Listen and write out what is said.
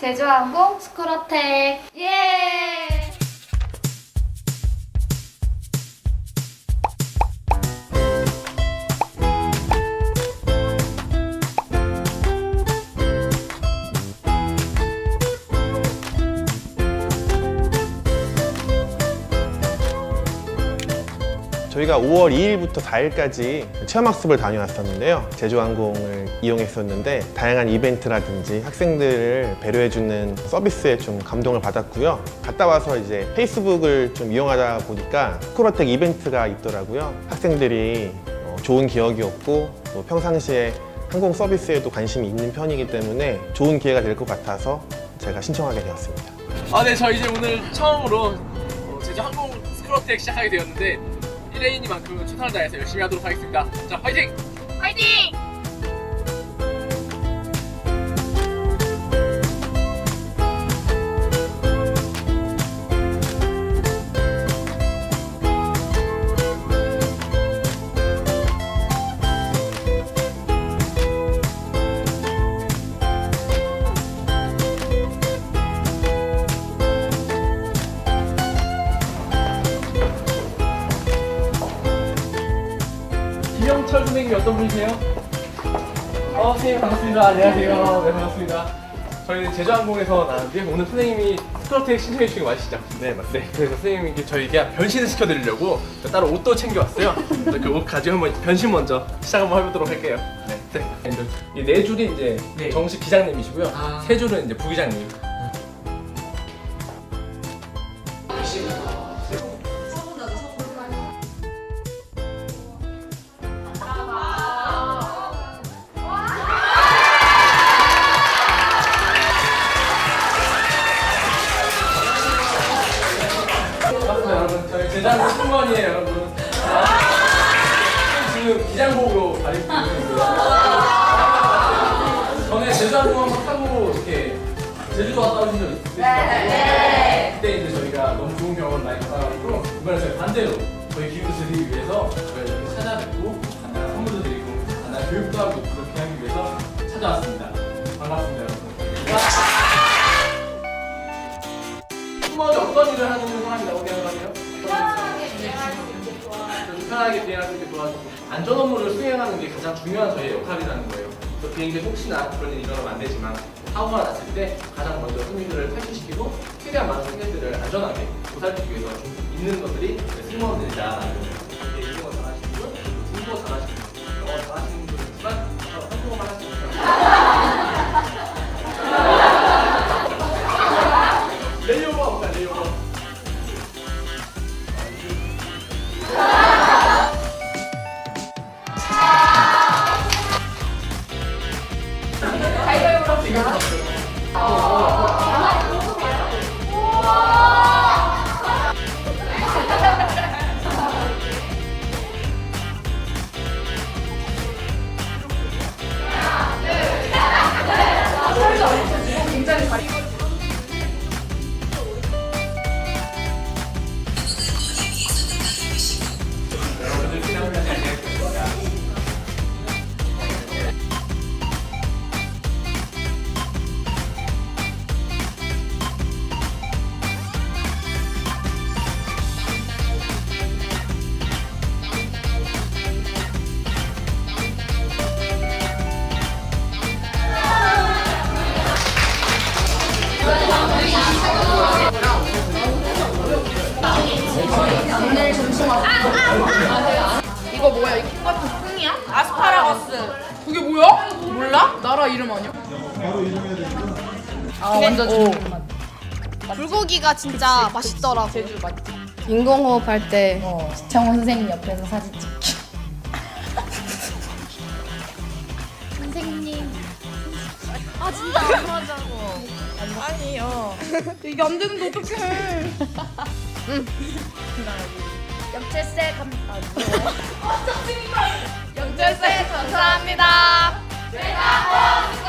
제주항공 스크로텍 예! 저희가 5월 2일부터 4일까지 체험학습을 다녀왔었는데요. 제주항공을 이용했었는데 다양한 이벤트라든지 학생들을 배려해주는 서비스에 좀 감동을 받았고요. 갔다 와서 이제 페이스북을 좀 이용하다 보니까 스쿠러텍 이벤트가 있더라고요. 학생들이 어, 좋은 기억이었고 또 평상시에 항공 서비스에도 관심이 있는 편이기 때문에 좋은 기회가 될 것 같아서 제가 신청하게 되었습니다. 아, 네, 저 이제 오늘 처음으로 어, 제주 항공 스크로텍 시작하게 되었는데 1레인이만큼 최선을 다해서 열심히 하도록 하겠습니다. 자, 화이팅! 화이팅! 철 선생님이 어떤 분이세요? 어, 선생님 반갑습니다. 안녕하세요. 네, 반갑습니다. 저희는 제주항공에서 나왔는데 오늘 선생님이 스크로텍 신청해 주신 거 맞으시죠? 네, 맞습니다. 네, 그래서 선생님께 저희가 변신을 시켜드리려고 따로 옷도 챙겨왔어요. 그 옷 가지고 한번 변신 먼저 시작 한번 해보도록 할게요. 네. 네. 이네 줄이 이제 정식 기장님이시고요. 세 줄은 이제 부기장님. 기장복으로 가리고 있는데요 전에 제주항공 한번 타고 이렇게 제주도 갔다 오신 적 있으시죠? 네. 그때 이제 저희가 너무 좋은 경험을 많이 받아가지고 이번에 저희 반대로 저희 기분을 드리기 위해서 저희가 이렇게 찾아뵙고 간단한 선물도 드리고 간단한 교육도 하고 그렇게 하기 위해서 찾아왔습니다 반갑습니다 여러분 승무원이 어떤 일을 하는 사람이라고 생각하세요? 좀 편하게 비행하는 게 좋아서 안전 업무를 수행하는 게 가장 중요한 저희의 역할이라는 거예요. 그래서 비행기에 혹시나 그런 일이 일어나면 안 되지만 사고가 났을 때 가장 먼저 승객들을 탈출시키고 최대한 많은 승객들을 안전하게 보살피기 위해서 있는 것들이 승무원들이다. 나라 이름 아니야? 아 완전 제주 맛. 불고기가 진짜 맛있더라고. 제주 맛집. 인공호흡 할때 어. 정원 선생님 옆에서 사진 찍기. 선생님. 아 진짜 안 맞아고. 아니요. 이게 안 되는데 어떡해. 역제세 감. 영재쌤 감사합니다. Fernando!